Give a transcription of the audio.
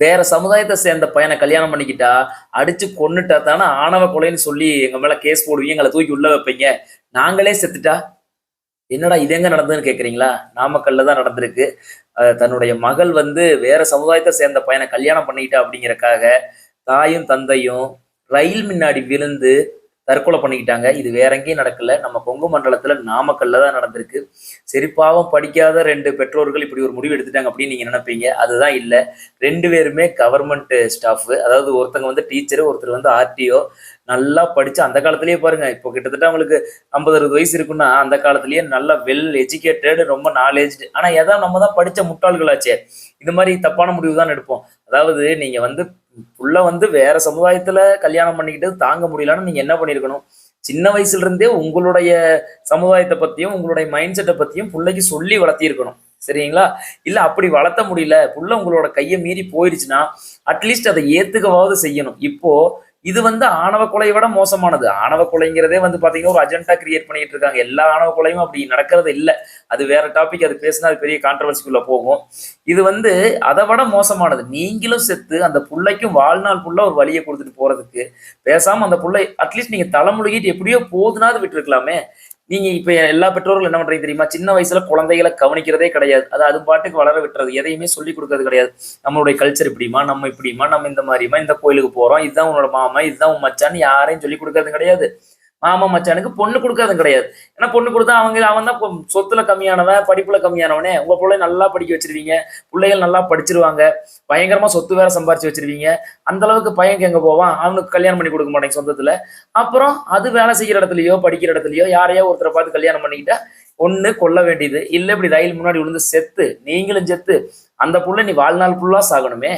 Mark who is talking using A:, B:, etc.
A: வேற சமுதாயத்தை சேர்ந்த பையனை கல்யாணம் பண்ணிக்கிட்டா அடிச்சு கொன்னுட்டா தானே ஆணவ கொலைன்னு சொல்லி எங்க மேல கேஸ் போடுவீங்க எங்களை தூக்கி உள்ள வைப்பீங்க. நாங்களே செத்துட்டா? என்னடா இது எங்க நடந்ததுன்னு கேக்குறீங்களா? நாமக்கல்ல தான் நடந்திருக்கு. தன்னுடைய மகள் வந்து வேற சமுதாயத்தை சேர்ந்த பையனை கல்யாணம் பண்ணிக்கிட்டா அப்படிங்கறக்காக தாயும் தந்தையும் ரயில் முன்னாடி விழுந்து தற்கொலை பண்ணிக்கிட்டாங்க. இது வேற எங்கேயும் நடக்கல. நம்ம கொங்கு மண்டலத்துல நாமக்கல்ல தான் நடந்திருக்கு. சரி பாவம் படிக்காத ரெண்டு பெற்றோர்கள் இப்படி ஒரு முடிவு எடுத்துட்டாங்க அப்படின்னு நீங்க நினைப்பீங்க. அதுதான் இல்லை. ரெண்டு பேருமே கவர்மெண்ட் ஸ்டாஃப் அதாவது ஒருத்தங்க வந்து டீச்சரு ஒருத்தர் வந்து ஆர்டிஓ நல்லா படிச்சு அந்த காலத்திலேயே பாருங்க. இப்போ கிட்டத்தட்ட அவங்களுக்கு ஐம்பது அறுபது வயசு இருக்குன்னா அந்த காலத்திலேயே நல்லா வெல் எஜுகேட்டட் ரொம்ப நாலேஜ் ஆனா எதாவது நம்ம தான் படிச்ச முட்டாள்களாச்சே. இந்த மாதிரி தப்பான முடிவு தான் எடுப்போம். அதாவது நீங்க வந்து புள்ள வந்து வேற சமுதாயத்துல கல்யாணம் பண்ணிக்கிட்டு தாங்க முடியலன்னு நீங்க என்ன பண்ணிருக்கணும்? சின்ன வயசுல இருந்தே உங்களுடைய சமுதாயத்தை பத்தியும் உங்களுடைய மைண்ட் செட்டை பத்தியும் பிள்ளைக்கு சொல்லி வளர்த்திருக்கணும். சரிங்களா? இல்ல அப்படி வளர்த்த முடியல புள்ள உங்களோட கையை மீறி போயிருச்சுன்னா அட்லீஸ்ட் அதை ஏத்துக்கவாவது செய்யணும். இப்போ இது வந்து ஆணவ கொலையை விட மோசமானது. ஆணவ கொலைங்கிறதே வந்து பாத்தீங்கன்னா ஒரு அஜெண்டா கிரியேட் பண்ணிட்டு இருக்காங்க. எல்லா ஆணவ கொலையும் அப்படி நடக்கிறது இல்லை. அது வேற டாபிக் அது பேசினா அது பெரிய கான்ட்ரவர்சிக்குள்ள போகும். இது வந்து அதை விட மோசமானது. நீங்களும் செத்து அந்த பிள்ளைக்கும் வாழ்நாள் புள்ள ஒரு வழியை கொடுத்துட்டு போறதுக்கு பேசாம அந்த பிள்ளை அட்லீஸ்ட் நீங்க தலைமுழுகிட்டு எப்படியோ போதுனாது விட்டுருக்கலாமே. நீங்க இப்ப எல்லா பெற்றோர்களும் என்ன பண்றீங்க தெரியுமா? சின்ன வயசுல குழந்தைகளை கவனிக்கிறதே கிடையாது. அது அது பாட்டுக்கு வளர விட்டுறது. எதையுமே சொல்லி கொடுக்கறது கிடையாது. நம்மளுடைய கல்ச்சர் இப்படிமா? நம்ம இப்படிமா? நம்ம இந்த மாதிரிமா? இந்த கோயிலுக்கு போறோம். இதுதான் உன்னோட மாமா இதுதான் உன் மச்சான்னு யாரையும் சொல்லி கொடுக்கறது கிடையாது. மாமா மச்சானுக்கு பொண்ணு கொடுக்கறதும் கிடையாது. ஏன்னா பொண்ணு கொடுத்தா அவங்க அவன் தான் சொத்துல கம்மியானவன் படிப்புல கம்மியானவனே. உங்க பிள்ளை நல்லா படிக்க வச்சிருவீங்க. பிள்ளைகள் நல்லா படிச்சிருவாங்க. பயங்கரமா சொத்து வேற சம்பாரிச்சு வச்சிருவீங்க. அந்த அளவுக்கு பையன் எங்க போவான்? அவனுக்கு கல்யாணம் பண்ணி கொடுக்க மாட்டேங்க சொந்தத்துல. அப்புறம் அது வேலை செய்யற இடத்துலயோ படிக்கிற இடத்துலயோ யாரையோ ஒருத்தரை பார்த்து கல்யாணம் பண்ணிக்கிட்டா ஒண்ணு கொல்ல வேண்டியது. இல்ல இப்படி ரயில் முன்னாடி விழுந்து செத்து நீங்களும் செத்து அந்த புள்ள நீ வாழ்நாள் ஃபுல்லா சாகணுமே.